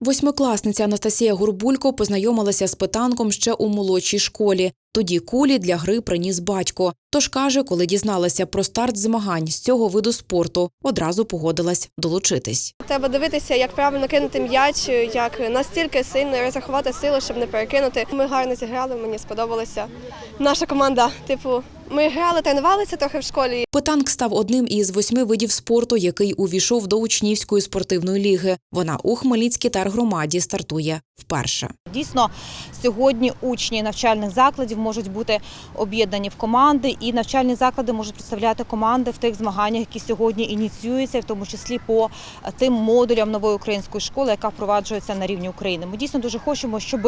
Восьмикласниця Анастасія Гурбулько познайомилася з питанком ще у молодшій школі. Тоді кулі для гри приніс батько. Тож каже, коли дізналася про старт змагань з цього виду спорту, одразу погодилась долучитись. Треба дивитися, як правильно кинути м'яч, як настільки сильно розрахувати силу, щоб не перекинути. Ми гарно зіграли, мені сподобалося. Наша команда, типу, ми грали, тренувалися трохи в школі. Питанк став одним із восьми видів спорту, який увійшов до учнівської спортивної ліги. Вона у Хмельницькій тергромаді стартує вперше. Дійсно, сьогодні учні навчальних закладів можуть бути об'єднані в команди, і навчальні заклади можуть представляти команди в тих змаганнях, які сьогодні ініціюються, в тому числі по тим модулям нової української школи, яка впроваджується на рівні України. Ми дійсно дуже хочемо, щоб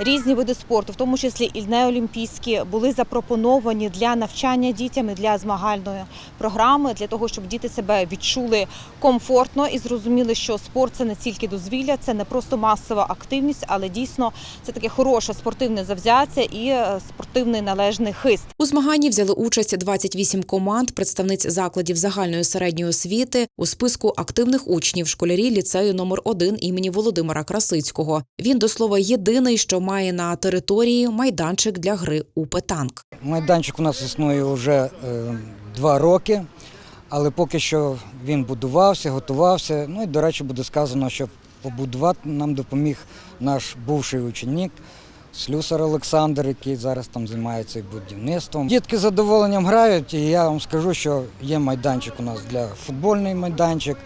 різні види спорту, в тому числі і неолімпійські, були запропоновані для навчання дітям і для змагальної програми, для того, щоб діти себе відчули комфортно і зрозуміли, що спорт це не тільки дозвілля, це не просто масова активність, але дійсно це таке хороше спортивне завзяття і е, спортивний належний хист. У змаганні взяли участь 28 команд, представниць закладів загальної середньої освіти у списку активних учнів школярі ліцею номер 1 імені Володимира Красицького. Він до слова єдиний, що має на території майданчик для гри у петанк. Майданчик у нас існує вже е, два роки, але поки що він будувався, готувався. Ну і, до речі, буде сказано, що побудувати нам допоміг наш бувший ученик. Слюсар Олександр, який зараз там займається будівництвом. Дітки з задоволенням грають, і я вам скажу, що є майданчик у нас для футбольний майданчик,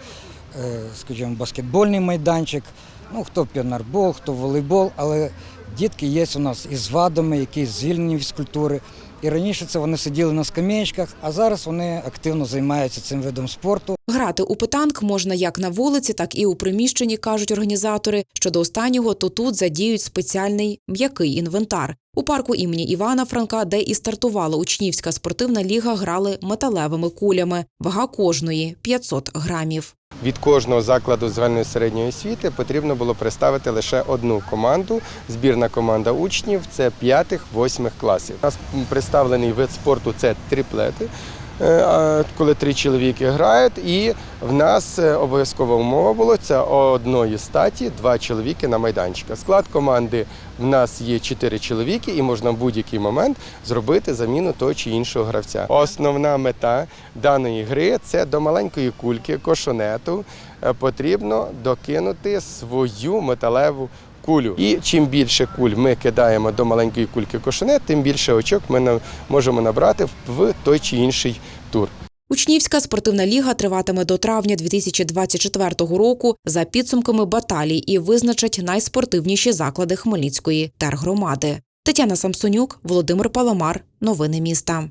е, скажімо, баскетбольний майданчик. Ну, хто піонербол, хто волейбол, але дітки є у нас із вадами, які звільнені від фізкультури. І раніше це вони сиділи на скам'ячках, а зараз вони активно займаються цим видом спорту. Грати у петанк можна як на вулиці, так і у приміщенні, кажуть організатори. Щодо останнього, то тут задіють спеціальний м'який інвентар. У парку імені Івана Франка, де і стартувала учнівська спортивна ліга, грали металевими кулями. Вага кожної 500 грамів. Від кожного закладу загальної середньої освіти потрібно було представити лише одну команду. Збірна команда учнів це п'ятих-восьмих класів. У нас представлений вид спорту це триплети. Е, Коли три чоловіки грають, і в нас е, обов'язкова умова була це одної статі два чоловіки на майданчика. Склад команди в нас є чотири чоловіки, і можна в будь-який момент зробити заміну того чи іншого гравця. Основна мета даної гри це до маленької кульки кошонету е, потрібно докинути свою металеву кулю. І чим більше куль ми кидаємо до маленької кульки кошенет, тим більше очок ми можемо набрати в той чи інший тур. Учнівська спортивна ліга триватиме до травня 2024 року за підсумками баталій і визначать найспортивніші заклади Хмельницької тергромади. Тетяна Самсонюк, Володимир Паламар. Новини міста.